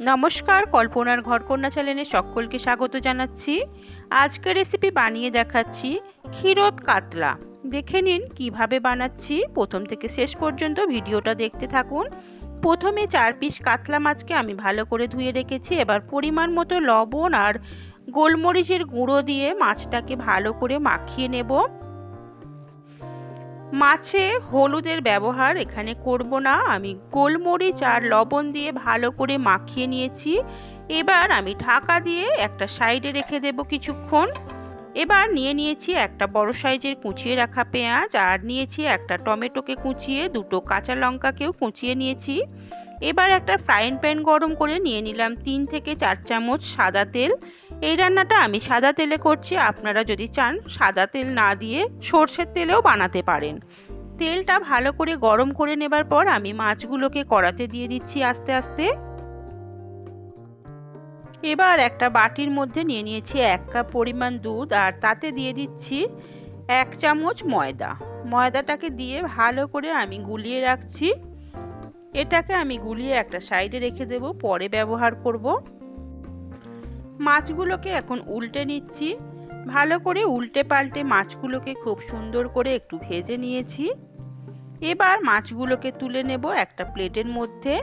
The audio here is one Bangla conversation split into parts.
নমস্কার, কল্পনার ঘরকন্যা চ্যানেলে সকলকে স্বাগত জানাচ্ছি। আজকে রেসিপি বানিয়ে দেখাচ্ছি ক্ষীরোদ কাতলা। দেখে নিন কীভাবে বানাচ্ছি। প্রথম থেকে শেষ পর্যন্ত ভিডিওটা দেখতে থাকুন। প্রথমে চার পিস কাতলা মাছকে আমি ভালো করে ধুয়ে রেখেছি। এবার পরিমাণ মতো লবণ আর গোলমরিচের গুঁড়ো দিয়ে মাছটাকে ভালো করে মাখিয়ে নেব। মাছে হলুদের ব্যবহার এখানে করব না। আমি গোলমরিচ আর লবণ দিয়ে ভালো করে মাখিয়ে নিয়েছি। এবার আমি ঢাকা দিয়ে একটা সাইডে রেখে দেব কিছুক্ষণ। এবার নিয়ে নিয়েছি একটা বড় সাইজের কুচিয়ে রাখা পেঁয়াজ আর নিয়েছি একটা টমেটোকে কুচিয়ে, দুটো কাঁচা লঙ্কাকেও কুচিয়ে নিয়েছি। এবার একটা ফ্রাইং প্যান গরম করে নিয়ে নিলাম তিন থেকে চার চামচ সাদা তেল। এই রান্নাটা আমি সাদা তেলে করছি, আপনারা যদি চান সাদা তেল না দিয়ে সর্ষের তেলেও বানাতে পারেন। তেলটা ভালো করে গরম করে নেবার পর আমি মাছগুলোকে কড়াতে দিয়ে দিচ্ছি আস্তে আস্তে। এবার একটা বাটির মধ্যে নিয়ে নিয়েছি এক কাপ পরিমাণ দুধ আর তাতে দিয়ে দিচ্ছি এক চামচ ময়দা। ময়দাটাকে দিয়ে ভালো করে আমি গুলিয়ে রাখছি। এটাকে আমি গুলিয়ে একটা সাইডে রেখে দেব, পরে ব্যবহার করব। মাছগুলোকে এখন উল্টে নিচ্ছি। ভালো করে উল্টে পাল্টে মাছগুলোকে খুব সুন্দর করে একটু ভেজে নিয়েছি। এবার মাছগুলোকে তুলে নেব একটা প্লেটের মধ্যে।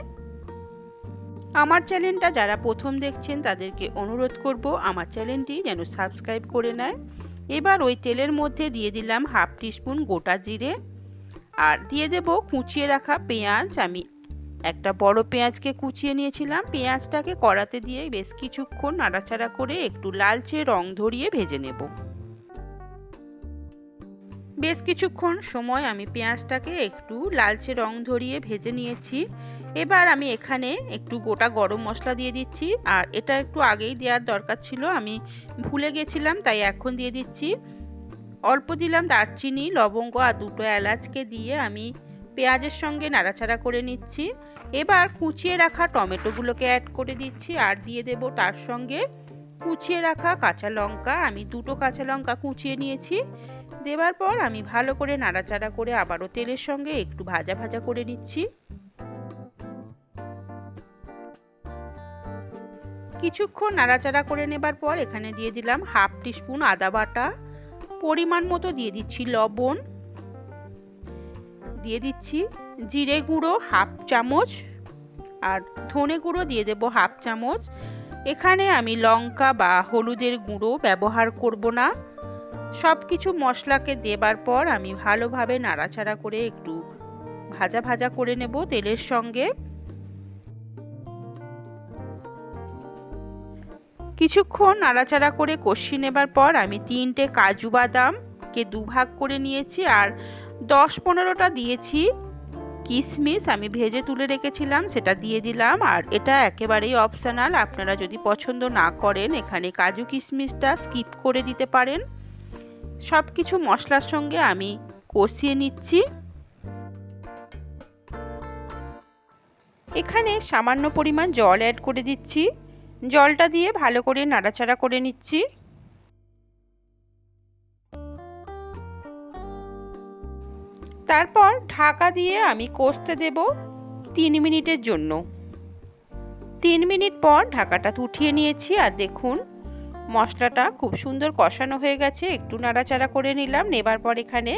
আমার চ্যানেলটা যারা প্রথম দেখছেন, তাদেরকে অনুরোধ করব আমার চ্যানেলটি যেন সাবস্ক্রাইব করে নেয়। এবার ওই তেলের মধ্যে দিয়ে দিলাম হাফ টিস্পুন গোটা জিরে। আর দিয়ে দেব কুচিয়ে রাখা পেঁয়াজ। আমি একটা বড় পেঁয়াজকে কুচিয়ে নিয়েছিলাম। পেঁয়াজটাকে কড়াতে দিয়ে বেশ কিছুক্ষণ নাড়াচাড়া করে একটু লালচে রং ধরিয়ে ভেজে নেব। বেশ কিছুক্ষণ সময় আমি পেঁয়াজটাকে একটু লালচে রং ধরিয়ে ভেজে নিয়েছি। এবার আমি এখানে একটু গোটা গরম মশলা দিয়ে দিচ্ছি। আর এটা একটু আগেই দেওয়ার দরকার ছিল, আমি ভুলে গেছিলাম, তাই এখন দিয়ে দিচ্ছি। অল্প দিলাম দারচিনি, লবঙ্গ আর দুটো এলাচকে দিয়ে আমি পেঁয়াজের সঙ্গে নাড়াচাড়া করে নিচ্ছি। এবার কুচিয়ে রাখা টমেটোগুলোকে অ্যাড করে দিচ্ছি আর দিয়ে দেব তার সঙ্গে কুচিয়ে রাখা কাঁচা লঙ্কা। আমি দুটো কাঁচা লঙ্কা কুচিয়ে নিয়েছি। দেবার পর আমি ভালো করে নাড়াচাড়া করে আবারও তেলের সঙ্গে একটু ভাজা ভাজা করে নিচ্ছি। কিছুক্ষণ নাড়াচাড়া করে নেবার পর এখানে দিয়ে দিলাম হাফ টিস্পুন আদা বাটা। পরিমাণ মতো দিয়ে দিচ্ছি লবণ। দিয়ে দিচ্ছি। জিরে গুঁড়ো হাফ চামচ আর ধনে গুঁড়ো দিয়ে দেব হাফ চামচ। এখানে আমি লঙ্কা বা হলুদের গুঁড়ো ব্যবহার করব না। সব কিছু মশলাকে দেবার পর আমি ভালোভাবে নাড়াচাড়া করে একটু ভাজা ভাজা করে নেব তেলের সঙ্গে। কিছুক্ষণ নাড়াচাড়া করে কষিয়ে নেবার পর আমি তিনটে কাজু বাদামকে দুভাগ করে নিয়েছি আর দশ পনেরোটা দিয়েছি। কিশমিশ আমি ভেজে তুলে রেখেছিলাম, সেটা দিয়ে দিলাম। আর এটা একেবারেই অপশানাল আপনারা যদি পছন্দ না করেন, এখানে কাজু কিশমিশটা স্কিপ করে দিতে পারেন। সব কিছু মশলার সঙ্গে আমি কষিয়ে নিচ্ছি। এখানে সামান্য পরিমাণ জল অ্যাড করে দিচ্ছি। জলটা দিয়ে ভালো করে নাড়াচাড়া করে নিচ্ছি। তারপর ঢাকা দিয়ে আমি কষতে দেব তিন মিনিটের জন্য। তিন মিনিট পর ঢাকাটা উঠিয়ে নিয়েছি আর দেখুন, মশলাটা খুব সুন্দর কষানো হয়ে গেছে। একটু নাড়াচাড়া করে নিলাম, নেবার পর এখানে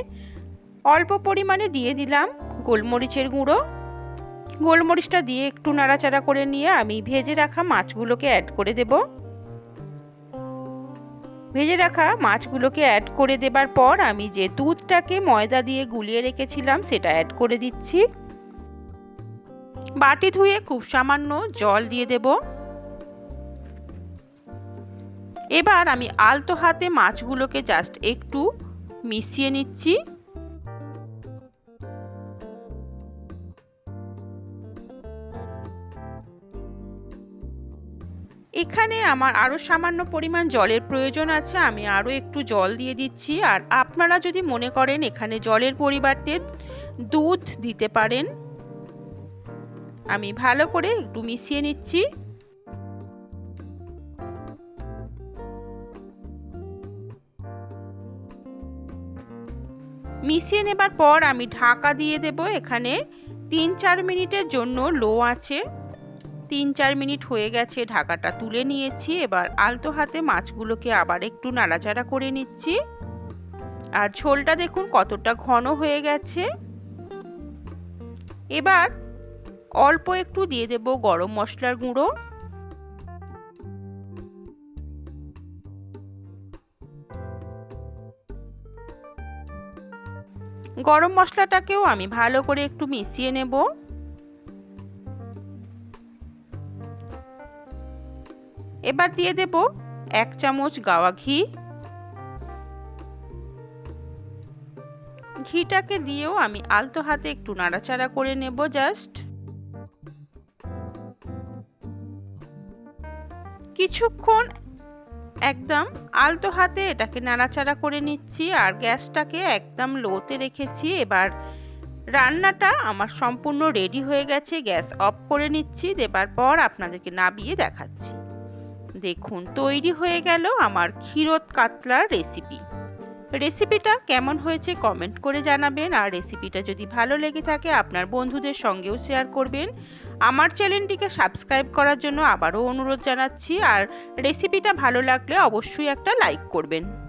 অল্প পরিমাণে দিয়ে দিলাম গোলমরিচের গুঁড়ো। গোলমরিচটা দিয়ে একটু নাড়াচাড়া করে নিয়ে আমি ভেজে রাখা মাছগুলোকে অ্যাড করে দেব। ভেজে রাখা মাছগুলোকে অ্যাড করে দেবার পর আমি যে দুধটাকে ময়দা দিয়ে গুলিয়ে রেখেছিলাম, সেটা অ্যাড করে দিচ্ছি। বাটি ধুয়ে খুব সামান্য জল দিয়ে দেব। এবার আমি আলতো হাতে মাছগুলোকে জাস্ট একটু মিশিয়ে নিচ্ছি। এখানে আমার আরও সামান্য পরিমাণ জলের প্রয়োজন আছে, আমি আরও একটু জল দিয়ে দিচ্ছি। আর আপনারা যদি মনে করেন এখানে জলের পরিবর্তে দুধ দিতে পারেন। আমি ভালো করে একটু মিশিয়ে নিচ্ছি। মিশিয়ে নেবার পর আমি ঢাকা দিয়ে দেব। এখানে তিন চার মিনিটের জন্য লো আছে। তিন চার মিনিট হয়ে গেছে, ঢাকাটা তুলে নিয়েছি। এবার আলতো হাতে মাছগুলোকে আবার একটু নাড়াচাড়া করে নিচ্ছি। আর ঝোলটা দেখুন কতটা ঘন হয়ে গেছে। এবার অল্প একটু দিয়ে দেব গরম মশলার গুঁড়ো। গরম মশলাটাকেও আমি ভালো করে একটু মিশিয়ে নেব। এবার দিয়ে দেব এক চামচ গাওয়া ঘি। ঘিটাকে দিয়েও আমি আলতো হাতে একটু নাড়াচাড়া করে নেব জাস্ট। কিছুক্ষণ একদম আলতো হাতে এটাকে নাড়াচাড়া করে নিচ্ছি আর গ্যাসটাকে একদম লোতে রেখেছি। এবার রান্নাটা আমার সম্পূর্ণ রেডি হয়ে গেছে, গ্যাস অফ করে নিচ্ছি। দেবার পর আপনাদেরকে নাবিয়ে দেখাচ্ছি। দেখুন, তৈরি হয়ে গেল আমার ক্ষীরত কাতলার রেসিপি রেসিপিটা কেমন হয়েছে কমেন্ট করে জানাবেন আর রেসিপিটা যদি ভালো লেগে থাকে আপনার বন্ধুদের সঙ্গেও শেয়ার করবেন। আমার চ্যানেলটিকে সাবস্ক্রাইব করার জন্য আবারও অনুরোধ জানাচ্ছি আর রেসিপিটা ভালো লাগলে অবশ্যই একটা লাইক করবেন।